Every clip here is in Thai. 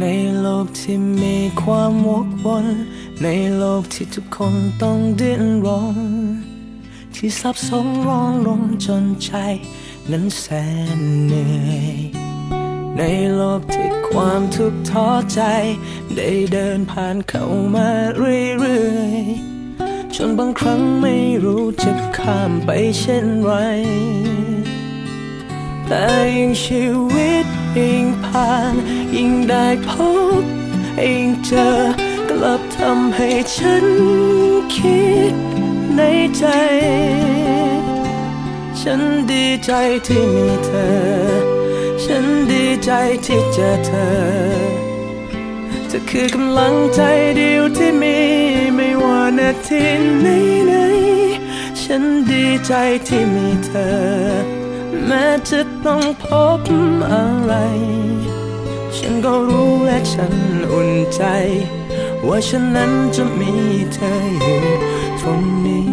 ในโลกที่มีความวกวนในโลกที่ทุกคนต้องดิ้นรน ที่ซับซ้อนร้อนรนจนใจ นั้นแสนเหนื่อย ในโลกที่ความทุกข์ท้อใจ ได้เดินผ่านเข้ามาเรื่อยๆ จนบางครั้งไม่รู้จะข้ามไปเช่นไร แต่ยิ่งชีวิตยิ่งผ่านยิ่งได้พบยิ่งเจอกลับทำให้ฉันคิดในใจ ฉันดีใจที่มีเธอ ฉันดีใจที่เจอเธอเธอคือกำลังใจเดียวที่มีไม่ว่านาทีไหนไหนๆฉันดีใจที่มีเธอ แม้จะต้องพบอะไร ฉันก็รู้และฉันอุ่นใจ ว่าฉันนั้นจะมีเธออยู่ตรงนี้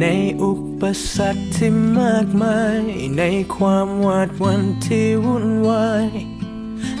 ในอุปสรรคที่มากมาย ในความหวาดวันที่วุ่นวาย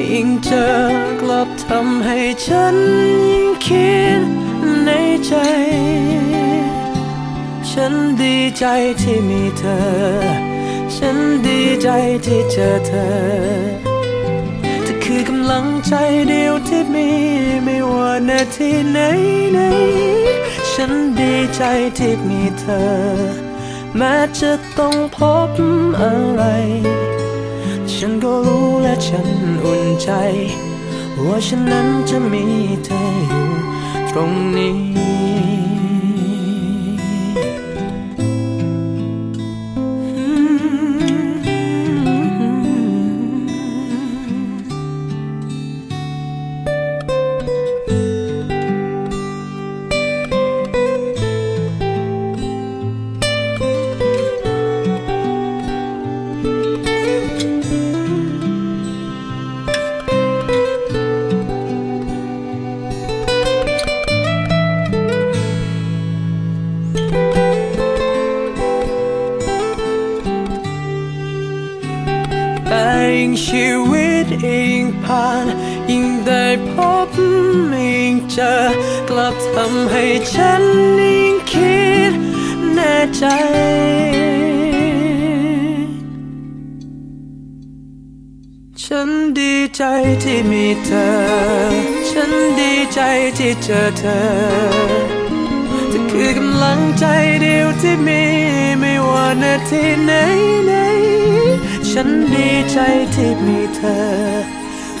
ยิ่งเจอกลับทำให้ฉันยิ่งคิดในใจ ฉันดีใจที่มีเธอ ฉันดีใจที่เจอเธอเธอคือกำลังใจเดียวที่มีไม่ว่านาทีไหนไหนๆฉันดีใจที่มีเธอ แม้จะต้องพบอะไร ฉันก็รู้และฉันอุ่นใจ ว่าฉันนั้นจะมีเธออยู่ตรงนี้ เจอกลับทำให้ฉันยิ่งคิดแน่ใจฉันดีใจที่มีเธอ ฉันดีใจที่เจอเธอเธอคือกำลังใจเดียวที่มีไม่ว่านาทีไหนไหน ฉันดีใจที่มีเธอ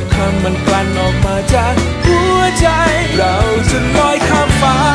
กคำมันกลั่นออกมาจากหัวใจ เราจะลอยข้ามฟ้า